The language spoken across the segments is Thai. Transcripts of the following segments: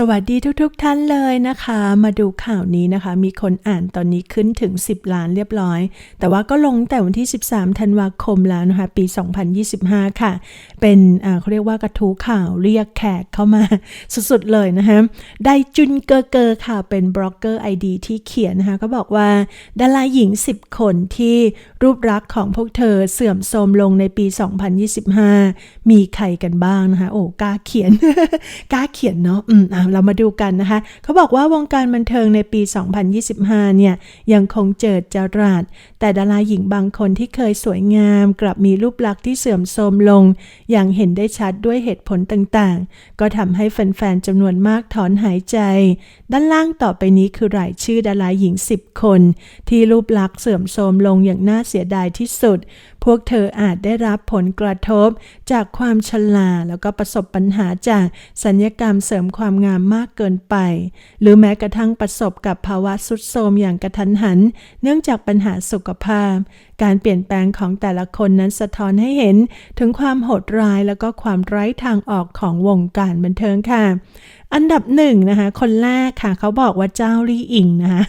สวัสดีทุกๆทท่านเลยนะคะ มาดูข่าวนี้นะคะ มีคนอ่านตอนนี้ขึ้นถึง 10 ล้านเรียบร้อย แต่ว่าก็ลงแต่วันที่ 13 ธันวาคมแล้วนะคะ ปี 2025 ค่ะ เป็นอ่าเขาเรียกว่ากระทู้ข่าวเรียกแขกเข้ามาสุดๆเลยนะคะไดจุนเกอร์เกอร์ค่ะ เป็นบล็อกเกอร์ไอดีที่เขียนนะคะ ก็บอกว่าดาราหญิง 10 คนที่รูปลักษ์ของพวกเธอเสื่อมโทรมลงในปี 2025 มีใครกันบ้างนะคะ โอ้กล้าเขียนกล้าเขียนเนาะอืมอะเรามาดูกันนะคะ เขาบอกว่าวงการบันเทิงในปี 2025 เนี่ย ยังคงเจิดจรัสแต่ดาราหญิงบางคนที่เคยสวยงาม กลับมีรูปลักษณ์ที่เสื่อมโทรมลง อย่างเห็นได้ชัดด้วยเหตุผลต่างๆ ก็ทำให้แฟนๆจำนวนมากถอนหายใจ ด้านล่างต่อไปนี้คือรายชื่อดาราหญิง 10 คน ที่รูปลักษณ์เสื่อมโทรมลงอย่างน่าเสียดายที่สุด พวกเธออาจได้รับผลกระทบ จากความชราแล้วก็ประสบปัญหาจากสัญญกรรมเสริมความงามมากเกินไป หรือแม้กระทั่งประสบกับภาวะสุดโทมอย่างกระทันหัน เนื่องจากปัญหาสุขภาพ การเปลี่ยนแปลงของแต่ละคนนั้นสะท้อนให้เห็นถึงความโหดร้ายแล้วก็ความไร้ทางออกของวงการบันเทิงค่ะอันดับหนึ่งนะคะ คนแรกค่ะ เขาบอกว่าเจ้าลี่อิงนะคะ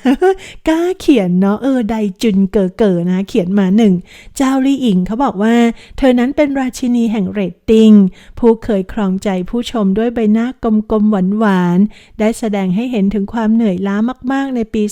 กล้าเขียนเนาะเออไดจุนเก๋เก๋นะคะเขียนมาหนึ่งเจ้าลี่อิงเขาบอกว่า เธอนั้นเป็นราชินีแห่งเรตติ้งผู้เคยครองใจผู้ชมด้วยใบหน้ากลมๆหวานๆ ได้แสดงให้เห็นถึงความเหนื่อยล้ามากๆ ในปี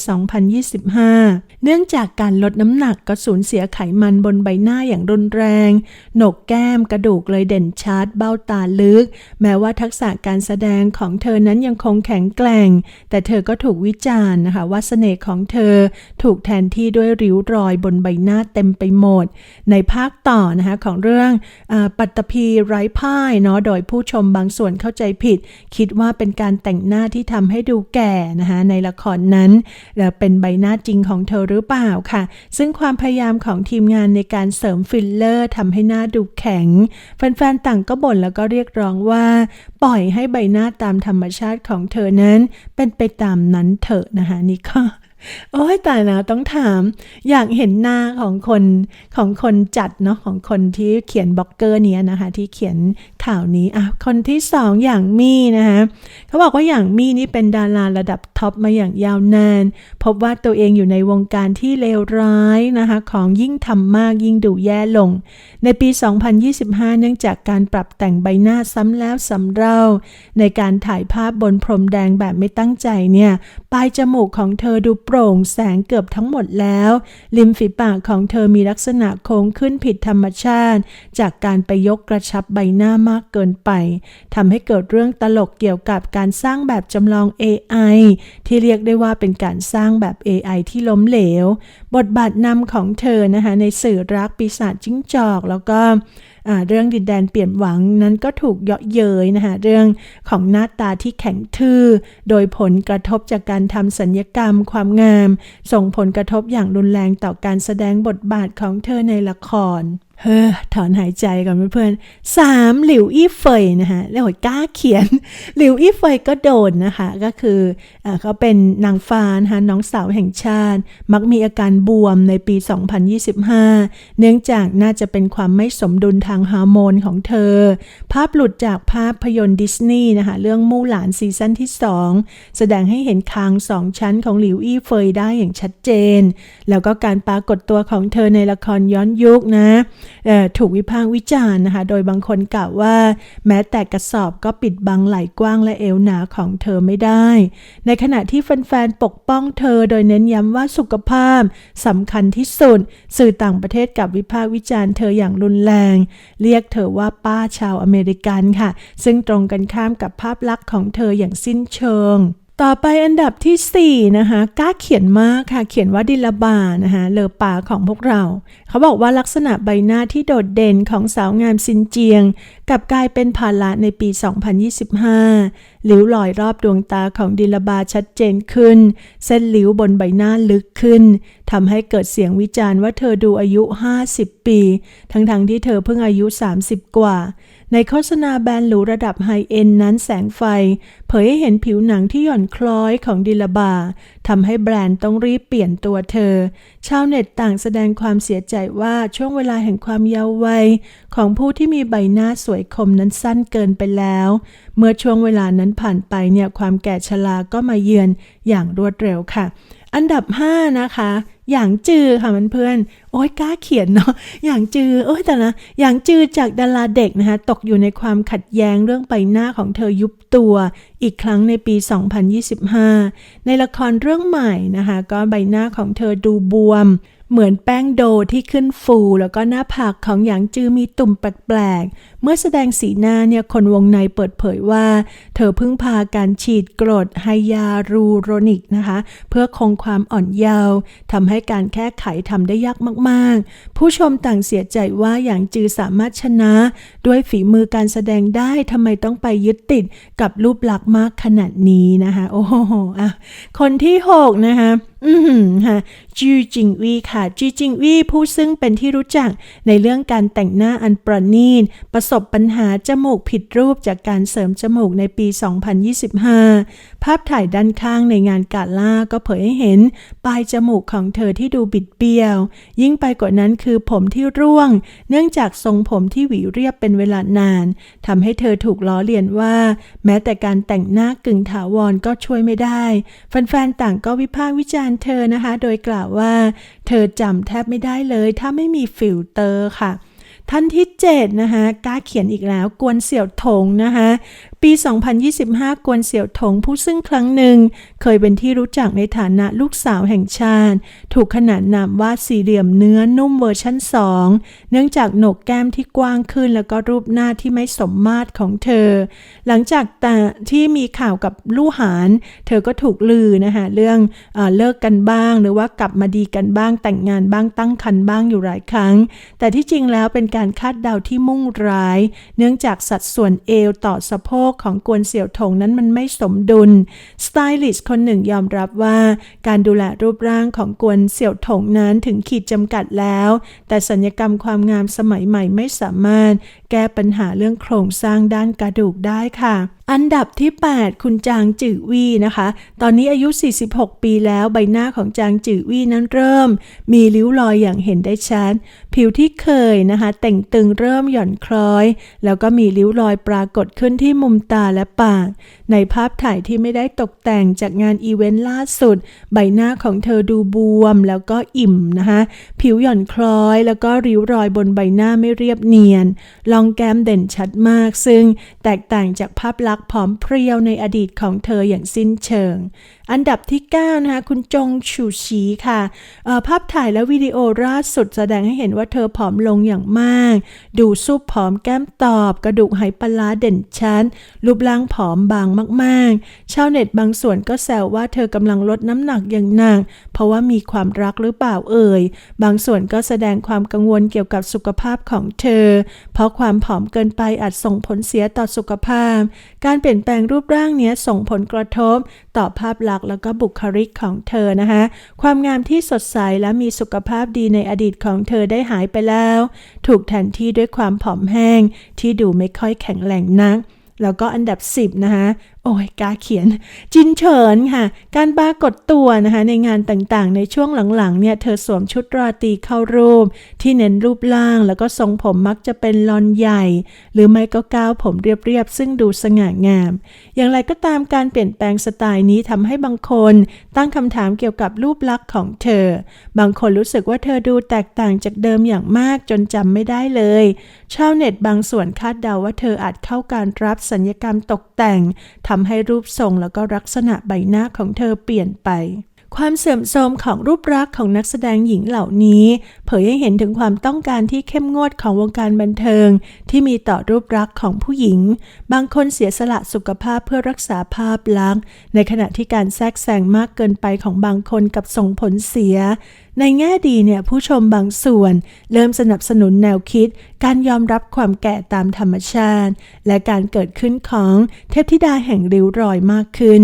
2025 เนื่องจากการลดน้ำหนักก็สูญเสียไขมันบนใบหน้าอย่างรุนแรง หนกแก้มกระดูกเลยเด่นชัดเบ้าตาลึก แม้ว่าทักษะการแสดงของเธอนั้นยังคงแข็งแกร่ง แต่เธอก็ถูกวิจารณ์นะคะว่าเสน่ห์ของเธอถูกแทนที่ด้วยริ้วรอยบนใบหน้าเต็มไปหมด ในภาคต่อนะคะของเรื่องอปัตตภีไร้พ่ายเนาะโดยผู้ชมบางส่วนเข้าใจผิด คิดว่าเป็นการแต่งหน้าที่ทำให้ดูแก่นะคะในละครนั้นเอ่อเป็นใบหน้าจริงของเธอหรือเปล่าค่ะ ซึ่งความพยายามของทีมงานในการเสริมฟิลเลอร์ทำให้หน้าดูแข็ง แฟนๆต่างก็บ่นแล้วก็เรียกร้องว่า ปล่อยให้ใบหน้าตามธรรมชาติของเธอนั้นเป็นไปตามนั้นเถอะนะคะนี่ก็โอ้ยตายแล้วต้องถาม อยากเห็นหน้าของคนของคนจัดเนาะของคนที่เขียนบล็อกเกอร์เนี้ยนะคะ ที่เขียน ข่าวนี้อะคนที่สองอย่างมี่นะคะเขาบอกว่าอย่างมี่นี่เป็นดาราระดับท็อปมาอย่างยาวนาน พบว่าตัวเองอยู่ในวงการที่เลวร้ายนะคะของยิ่งทำมากยิ่งดูแย่ลง ในปี 2025 เนื่องจากการปรับแต่งใบหน้าซ้ำแล้วซ้ำเล่า ในการถ่ายภาพบนพรมแดงแบบไม่ตั้งใจเนี่ยปลายจมูกของเธอดูโปร่งแสงเกือบทั้งหมดแล้ว ริมฝีปากของเธอมีลักษณะโค้งขึ้นผิดธรรมชาติ จากการไปยกกระชับใบหน้ามากากเกินไปทำให้เกิดเรื่องตลกเกี่ยวกับการสร้างแบบจำลอง AI ที่เรียกได้ว่าเป็นการสร้างแบบ AI ที่ล้มเหลว บทบาทนำของเธอนะคะในสื่อรักปีศาจจิ้งจอก แล้วก็เรื่องดินแดนเปลี่ยนหวังนั้นก็ถูกเยาะเย้ยนะคะเรื่องของหน้าตาที่แข็งทื่อ โดยผลกระทบจากการทำสัญญกรรมความงาม ส่งผลกระทบอย่างรุนแรงต่อการแสดงบทบาทของเธอในละคร เฮ้อถอนหายใจก่อนเพื่อนๆสามหลิวอี้เฟยนะคะแล้วโหยกล้าเขียน หลิวอี้เฟยก็โดนนะคะ ก็คืออเขาเป็นนางฟ้านะคะน้องสาวแห่งชาติ มักมีอาการบวมในปี 2025 เนื่องจากน่าจะเป็นความไม่สมดุลทางฮอร์โมนของเธอ ภาพหลุดจากภาพยนตร์ดิสนีย์นะคะ เรื่องมู่หลานซีซั่นที่ 2 แสดงให้เห็นคางสองชั้นของหลิวอี้เฟยได้อย่างชัดเจน แล้วก็การปรากฏตัวของเธอในละครย้อนยุคนะถูกวิพากษ์วิจารณ์นะคะ โดยบางคนกล่าวว่า แม้แต่กระสอบก็ปิดบังไหล่กว้างและเอวหนาของเธอไม่ได้ ในขณะที่แฟนๆ ปกป้องเธอโดยเน้นย้ำว่าสุขภาพสำคัญที่สุด สื่อต่างประเทศกับวิพากษ์วิจารณ์เธออย่างรุนแรง เรียกเธอว่าป้าชาวอเมริกันค่ะ ซึ่งตรงกันข้ามกับภาพลักษณ์ของเธออย่างสิ้นเชิง ต่อไปอันดับที่ 4 นะคะกล้าเขียนมากค่ะ เขียนว่าดิลบานะคะเลอป่าของพวกเรา เขาบอกว่าลักษณะใบหน้าที่โดดเด่นของสาวงามซินเจียงกลับกลายเป็นภาระในปี 2025ลิ้วรอยรอบดวงตาของดิลบาชัดเจนขึ้น เส้นหลิวบนใบหน้าลึกขึ้นทำให้เกิดเสียงวิจารณ์ว่าเธอดูอายุ 50 ปี ทั้งๆทที่เธอเพิ่งอายุ 30 กว่า ในโฆษณาแบรนด์หรูระดับไฮเอ็นนั้นแสงไฟ เผยให้เห็นผิวหนังที่หย่อนคล้อยของดิลาบาทำให้แบรนด์ต้องรีบเปลี่ยนตัวเธอ ชาวเน็ตต่างแสดงความเสียใจว่าช่วงเวลาแห่งความเยาว์วัย ของผู้ที่มีใบหน้าสวยคมนั้นสั้นเกินไปแล้ว เมื่อช่วงเวลานั้นผ่านไปเนี่ยความแก่ชราก็มาเยือนอย่างรวดเร็วค่ะ อันดับ 5 นะคะ อย่างจือค่ะเพื่อนๆโอ้ยกล้าเขียนเนาะอย่างจือโอ้ยแต่ละอย่างจือจากดาราเด็กนะคะ ตกอยู่ในความขัดแย้งเรื่องใบหน้าของเธอยุบตัวอีกครั้งในปี 2025 ในละครเรื่องใหม่นะคะ ก็ใบหน้าของเธอดูบวม เหมือนแป้งโดที่ขึ้นฟู แล้วก็หน้าผากของหยางจือมีตุ่มแปลกเมื่อแสดงสีหน้าเนี่ยคนวงในเปิดเผยว่า เธอเพิ่งพาการฉีดกรดไฮยารูโรนิกนะคะ เพื่อคงความอ่อนเยาว์ทำให้การแก้ไขทำได้ยากมากๆ ผู้ชมต่างเสียใจว่าหยางจือสามารถชนะ ด้วยฝีมือการแสดงได้ทำไมต้องไปยึดติดกับรูปลักษณ์มากขนาดนี้นะคะ โอ้โหอะคนที่หกนะคะอือหือค่ะจูจิงวีค่ะจูจิงวีผู้ซึ่งเป็นที่รู้จักในเรื่องการแต่งหน้าอันประณีตประสบปัญหาจมูกผิดรูปจากการเสริมจมูกในปี 2025 ภาพถ่ายด้านข้างในงานกาล่าก็เผยให้เห็น ปลายจมูกของเธอที่ดูบิดเบี้ยว ยิ่งไปกว่านั้นคือผมที่ร่วง เนื่องจากทรงผมที่หวีเรียบเป็นเวลานานทำให้เธอถูกล้อเลียนว่า แม้แต่การแต่งหน้ากึ่งถาวรก็ช่วยไม่ได้ แฟนๆต่างก็วิพากษ์วิจารณ์เธอนะคะ โดยกล่าวว่า เธอจำแทบไม่ได้เลย ถ้าไม่มีฟิลเตอร์ค่ะ ท่านที่7นะคะกล้าเขียนอีกแล้ว กวนเสี่ยวถงนะคะปี 2025 กวนเสี่ยวถงผู้ซึ่งครั้งหนึ่ง เคยเป็นที่รู้จักในฐานะลูกสาวแห่งชาติ ถูกขนานนามว่าสี่เหลี่ยมเนื้อนุ่มเวอร์ชั่น 2 เนื่องจากโหนกแก้มที่กว้างขึ้น แล้วก็รูปหน้าที่ไม่สมมาตรของเธอ หลังจากแต่ที่มีข่าวกับลู่หาน เธอก็ถูกลือนะคะเรื่องเออเลิกกันบ้าง หรือว่ากลับมาดีกันบ้างแต่งงานบ้างตั้งครรภ์บ้างอยู่หลายครั้ง แต่ที่จริงแล้วเป็นการคาดเดาที่มุ่งร้าย เนื่องจากสัดส่วนเอวต่อสะโพกของกวนเสี่ยวถงนั้นมันไม่สมดุล สไตลิสต์คนหนึ่งยอมรับว่าการดูแลรูปร่างของกวนเสี่ยวถงนั้นถึงขีดจำกัดแล้ว แต่สัญญกรรมความงามสมัยใหม่ไม่สามารถ แก้ปัญหาเรื่องโครงสร้างด้านกระดูกได้ค่ะ อันดับที่ 8 คุณจางจือวี่นะคะ ตอนนี้อายุ 46 ปีแล้วใบหน้าของจางจือวี่นั้นเริ่ม มีริ้วรอยอย่างเห็นได้ชัด ผิวที่เคยนะคะ แต่งตึงเริ่มหย่อนคล้อย แล้วก็มีริ้วรอยปรากฏขึ้นที่มุมตาและปาก ในภาพถ่ายที่ไม่ได้ตกแต่งจากงานอีเวนต์ล่าสุด ใบหน้าของเธอดูบวมแล้วก็อิ่มนะคะ ผิวหย่อนคล้อย แล้วก็ริ้วรอยบนใบหน้าไม่เรียบเนียน ลองแก้มเด่นชัดมาก ซึ่งแตกต่างจากภาพลักษณ์ผอมเพรียวในอดีตของเธออย่างสิ้นเชิง อันดับที่ 9 นะคะ คุณจงชูชีค่ะออภาพถ่ายและวิดีโอล่าสุดแสดงให้เห็นว่าเธอผอมลงอย่างมาก ดูซุปผอมแก้มตอบ กระดูกไหปลาร้าเด่นชัดรูปร่างผอมบางมากๆ ชาวเน็ตบางส่วนก็แซวว่าเธอกำลังลดน้ำหนักอย่างหนักเพราะว่ามีความรักหรือเปล่าเอ่ย บางส่วนก็แสดงความกังวลเกี่ยวกับสุขภาพของเธอ เพราะความผอมเกินไปอาจส่งผลเสียต่อสุขภาพการเปลี่ยนแปลงรูปร่างเนี้ยส่งผลกระทบ ต่อภาพลักษณ์แล้วก็บุคลิกของเธอนะคะ ความงามที่สดใสและมีสุขภาพดีในอดีตของเธอได้หายไปแล้ว ถูกแทนที่ด้วยความผอมแห้งที่ดูไม่ค่อยแข็งแรงนักแล้วก็อันดับ 10 นะคะ โอ้ยกาเขียน จินเฉินค่ะ การปรากฏตัวนะคะในงานต่างๆ ในช่วงหลังๆเนี่ยเธอสวมชุดราตรีเข้ารูป ที่เน้นรูปร่างแล้วก็ทรงผมมักจะเป็นลอนใหญ่ หรือไม่ก็ก้าวผมเรียบๆ ซึ่งดูสง่างาม อย่างไรก็ตามการเปลี่ยนแปลงสไตล์นี้ทำให้บางคนตั้งคำถามเกี่ยวกับรูปลักษณ์ของเธอ บางคนรู้สึกว่าเธอดูแตกต่างจากเดิมอย่างมากจนจำไม่ได้เลยชาวเน็ตบางส่วนคาดเดาว่าเธออาจเข้าการรับสัญญกรรมตกแต่งทำำให้รูปทรงแล้วก็ลักษณะใบหน้าของเธอเปลี่ยนไป ความเสื่อมโทรมของรูปลักษณ์ของนักแสดงหญิงเหล่านี้ เผยให้เห็นถึงความต้องการที่เข้มงวดของวงการบันเทิง ที่มีต่อรูปลักษณ์ของผู้หญิง บางคนเสียสละสุขภาพเพื่อรักษาภาพลักษณ์ ในขณะที่การแทรกแซงมากเกินไปของบางคนกับส่งผลเสีย ในแง่ดีเนี่ยผู้ชมบางส่วน เริ่มสนับสนุนแนวคิด การยอมรับความแก่ตามธรรมชาติ และการเกิดขึ้นของเทพธิดาแห่งริ้วรอยมากขึ้น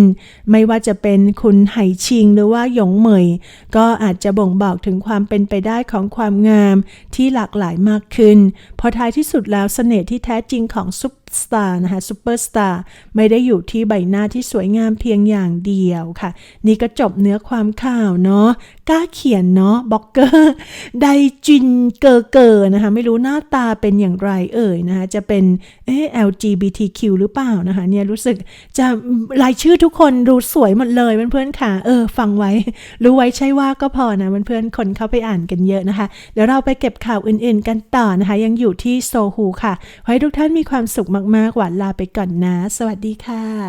ไม่ว่าจะเป็นคุณไหชิงหรือว่าหยงเหมย ก็อาจจะบ่งบอกถึงความเป็นไปได้ของความงามที่หลากหลายมากขึ้น พอท้ายที่สุดแล้วเสน่ห์ที่แท้จริงของซุป สตาร์นะคะซูเปอร์สตาร์ไม่ได้อยู่ที่ใบหน้าที่สวยงามเพียงอย่างเดียวค่ะ นี่ก็จบเนื้อความข่าวเนาะกล้าเขียนเนาะบล็อกเกอร์ไดจินเกอเกอร์นะคะ ไม่รู้หน้าตาเป็นอย่างไรเอ่ยนะคะจะเป็นเอ๊ LGBTQ หรือเปล่านะคะเนี่ยรู้สึกจะรายชื่อทุกคนดูสวยหมดเลยเพื่อนๆค่ะ เออ ฟังไว้ รู้ไว้ใช่ว่าก็พอนะเพื่อนๆคนเข้าไปอ่านกันเยอะนะคะ เดี๋ยวเราไปเก็บข่าวอื่นๆกันต่อนะคะ ยังอยู่ที่โซฮูค่ะ ให้ทุกท่านมีความสุขมากมากๆหวานลาไปก่อนนะ สวัสดีค่ะ